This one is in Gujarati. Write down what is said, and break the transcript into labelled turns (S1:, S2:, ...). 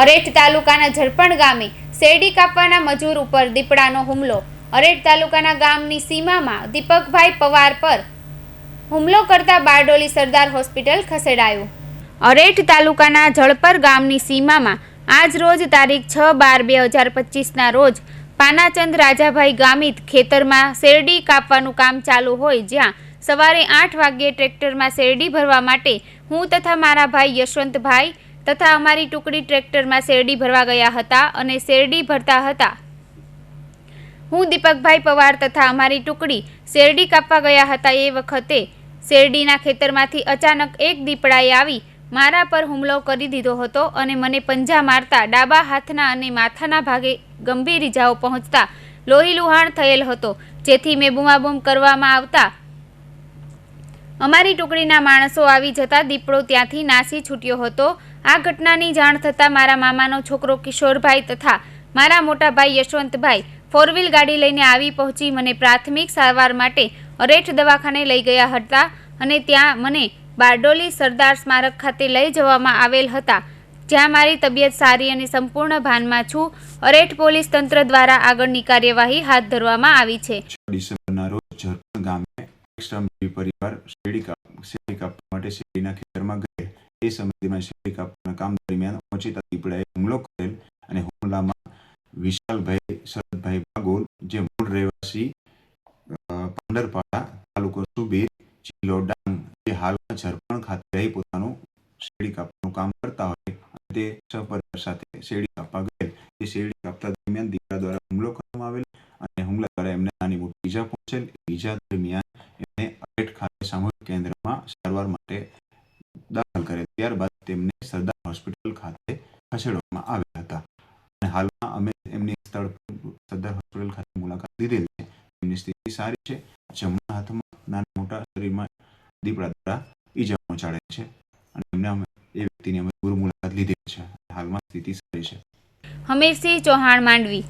S1: અરેઠ તાલુકાના ઝડપણ ગામે શેરડી કાપવાના મજૂર ઉપર દીપડાનો હુમલો. અરેઠ તાલુકાના ગામની સીમામાં દીપકભાઈ પવાર પર હુમલો કરતા બારડોલી સરદાર હોસ્પિટલ ખસેડાયું. અરેઠ તાલુકાના જળપર ગામની સીમામાં આજ રોજ તારીખ છ બાર બે હજાર પચીસના રોજ પાનાચંદ રાજાભાઈ ગામિત ખેતરમાં શેરડી કાપવાનું કામ ચાલુ હોય જ્યાં સવારે આઠ વાગ્યે ટ્રેક્ટરમાં શેરડી ભરવા માટે હું તથા મારા ભાઈ યશવંતભાઈ તથા અમારી ટુકડી ટ્રેક્ટરમાં શેરડી ભરવા ગયા હતા અને શેરડી ભરતા હતા. હું દીપકભાઈ પવાર તથા અમારી ટુકડી શેરડી કાપવા ગયા હતા એ વખતે શેરડીના ખેતરમાંથી અચાનક એક દીપડાએ આવી મારા પર હુમલો કરી દીધો હતો અને મને પંજા મારતા ડાબા હાથના અને માથાના ભાગે ગંભીર ઇજાઓ પહોંચતા લોહી લુહાણ થયેલ હતો, જેથી મેં બૂમાબૂમ કરવામાં આવતા અમારી ટુકડીના માણસો આવી જતા દીપડો ત્યાંથી નાસી છૂટ્યો હતો આ ઘટનાની જાણ થતાં મારા મામાનો છોકરો કિશોરભાઈ તથા મારા મોટા ભાઈ યશવંતભાઈ ફોર વ્હીલ ગાડી લઈને આવી પહોંચી મને પ્રાથમિક સારવાર માટે અરેઠ દવાખાને લઈ ગયા હતા અને ત્યાં મને બારડોલી સરદાર સ્મારક ખાતે લઈ જવામાં આવેલ હતા. જ્યાં મારી તબિયત સારી અને સંપૂર્ણ ભાનમાં છું, અરેઠ પોલીસ તંત્ર દ્વારા આગળની કાર્યવાહી હાથ ધરવામાં આવી છે.
S2: ડિસેમ્બરના રોજ ઝરપણ ગામે પરિવાર શેરડી કાપવા માટે શેરડીના ખેતરમાં ગયેલ એ સમયમાં શેરડી કાપવાના કામ દરમિયાન ઓચિતા દીપડાએ હુમલો કરેલ અને હુમલામાં વિશાલભાઈ શરદભાઈ બાગોલ જે મૂળ રહેવાસી પંડરપાડા તાલુકો સુબીર જિલ્લો ડાંગ, જે હાલમાં ઝરપણ ખાતે રહી પોતાનું શેડી કાપવાનું કામ કરતા હોય તે સહપરિવાર સાથે શેરડી કાપવા ગયેલ. એ શેડી કાપતા દરમિયાન દીપડા દ્વારા હુમલો કરવામાં આવેલ અને હુમલા દ્વારા એમને નાની મોટી ઈજા પહોંચેલ. ઈજા દરમિયાન એમને અરેઠ ખાતે સામૂહિક કેન્દ્રમાં સારવાર માટે દાખલ કરે ત્યારબાદ તેમને સરદાર હોસ્પિટલ ખાતે ખસેડવામાં આવ્યા હતા. અને હાલમાં અમે એમની સ્થળ પર સરદાર હોસ્પિટલ ખાતે મુલાકાત લીધેલ છે. એમની સ્થિતિ સારી છે. જમણા હાથમાં નાના મોટા શરીરમાં દીપડા દ્વારા ઈજા પહોંચાડે છે. અને એમને અમે એ વ્યક્તિની અમે ગુરુ મુલાકાત લીધેલ છે. હાલમાં સ્થિતિ સારી છે.
S1: હમીરસિંહ ચૌહાણ માંડવી.